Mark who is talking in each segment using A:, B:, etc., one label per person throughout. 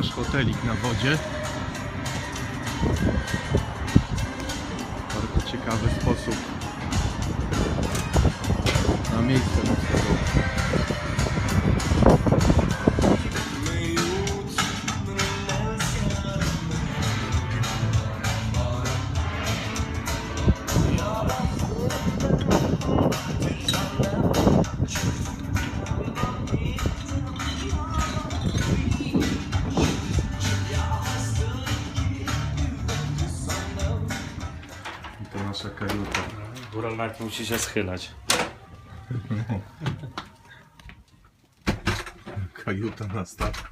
A: nasz hotelik na wodzie. Bardzo ciekawy sposób na miejsce nocnego. Nasza kajuta.
B: Góral nawet musi się schylać.
A: Kajuta na statku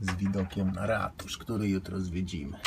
A: z widokiem na ratusz, który jutro zwiedzimy.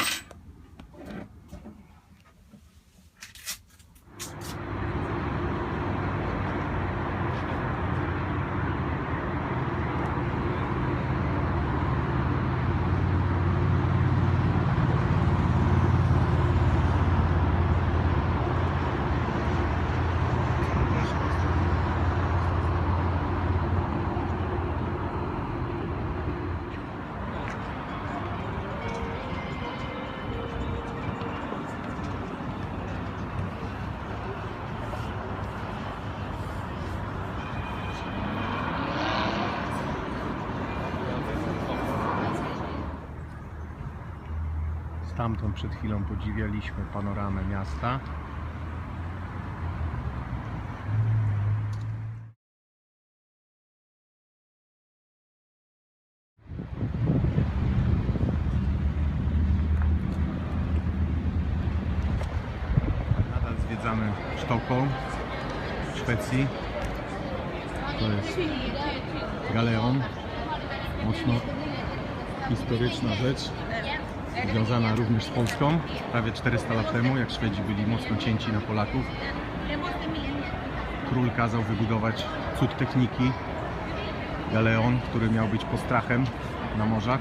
A: Stamtąd przed chwilą podziwialiśmy panoramę miasta. Nadal zwiedzamy Sztokholm w Szwecji. To jest Galeon. Mocno historyczna rzecz związana również z Polską. Prawie 400 lat temu, jak Szwedzi byli mocno cięci na Polaków, król kazał wybudować cud techniki Galeon, który miał być postrachem na morzach.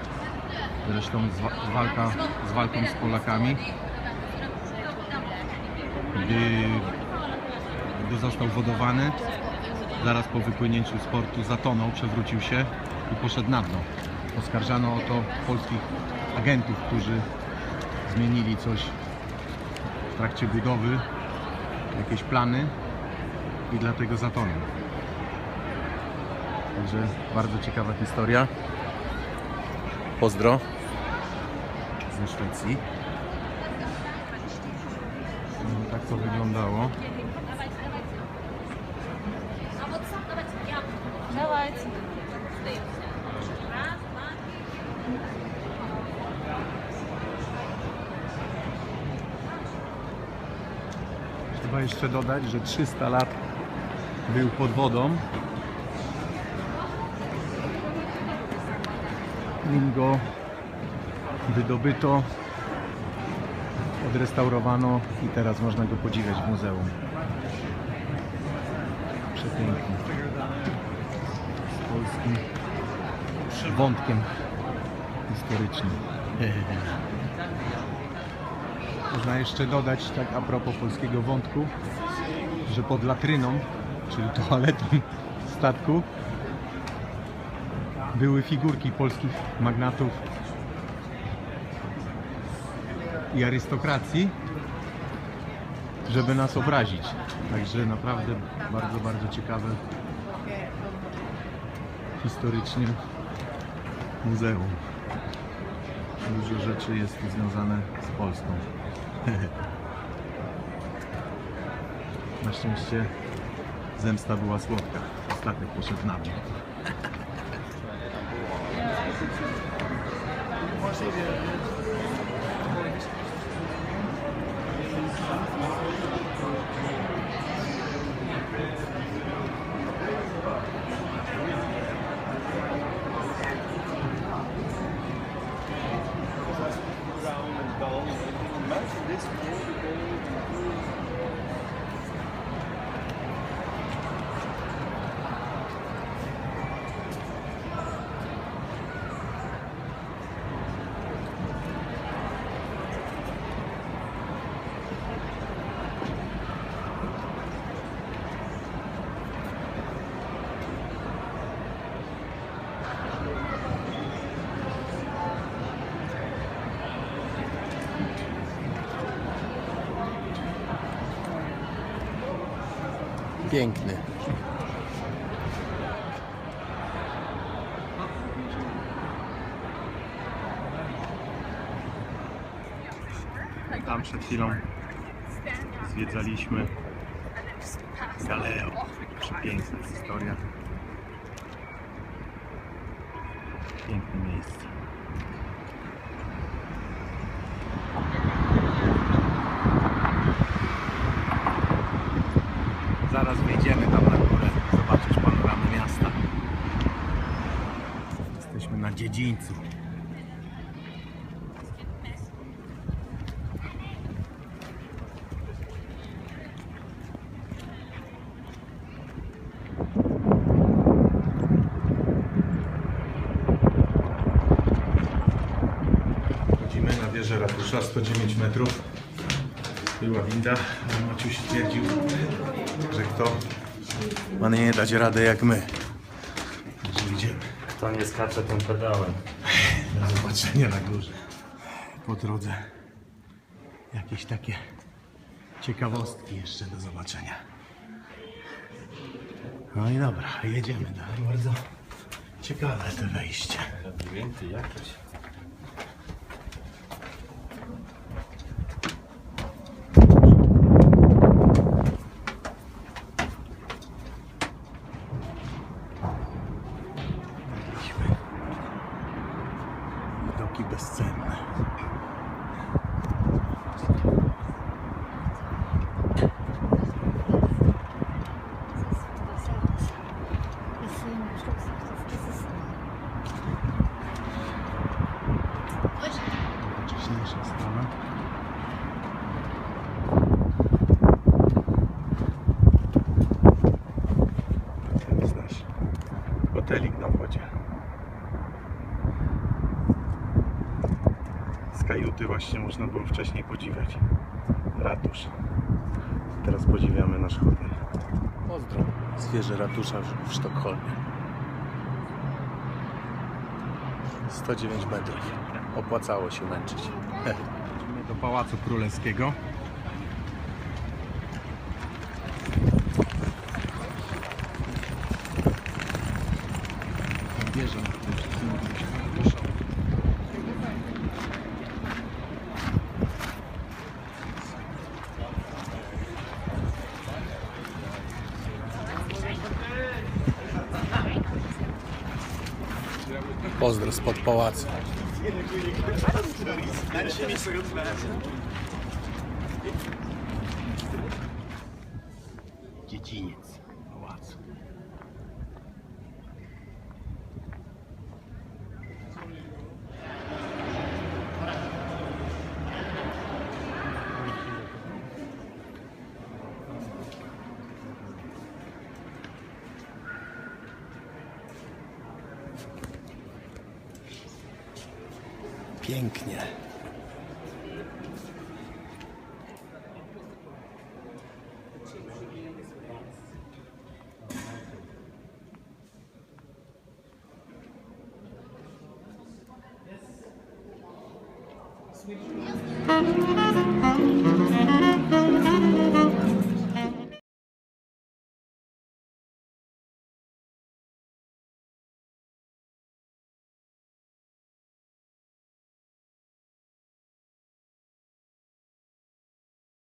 A: Zresztą zwa- walka, z walką z Polakami. Gdy, gdy został wodowany, zaraz po wypłynięciu z portu zatonął, przewrócił się i poszedł na dno. Oskarżano o to polskich agentów, którzy zmienili coś w trakcie budowy, jakieś plany i dlatego zatonął. Także bardzo ciekawa historia. Pozdro ze Szwecji. No, tak to wyglądało.
C: Давайте.
A: Trzeba jeszcze dodać, że 300 lat był pod wodą. Nim go wydobyto, odrestaurowano i teraz można go podziwiać w muzeum. Przepiękny. Z polskim wątkiem historycznym. Można jeszcze dodać, tak a propos polskiego wątku, że pod latryną, czyli toaletą statku, były figurki polskich magnatów i arystokracji, żeby nas obrazić. Także naprawdę bardzo, bardzo ciekawe historycznie muzeum. Dużo rzeczy jest związane z Polską. Na szczęście zemsta była słodka. Ostatni poszedł na mnie. Piękny. Tam przed chwilą zwiedzaliśmy Galeo. Przepiękna historia. Piękne miejsce. Zaraz wejdziemy tam na górę, zobaczyć panoramę miasta. Jesteśmy na dziedzińcu. Wchodzimy na wieżę ratusza, 109 metrów. Była winda, Maciuś stwierdził, że kto ma nie dać rady jak my. Także idziemy.
B: Kto nie skacze tym pedałem?
A: Do zobaczenia na górze. Po drodze jakieś takie ciekawostki jeszcze do zobaczenia. No i dobra, jedziemy dalej. Bardzo ciekawe to wejście.
B: Labirynty jakieś.
A: такі безценні. Чечнейшая страна. Kajuty właśnie można było wcześniej podziwiać ratusz. Teraz podziwiamy nasz hotel. Pozdro z wieży ratusza w, w Sztokholmie. 109 metrów. Opłacało się męczyć. Idziemy do Pałacu Królewskiego. Pozdro spod pałacu. Pięknie.
C: Thank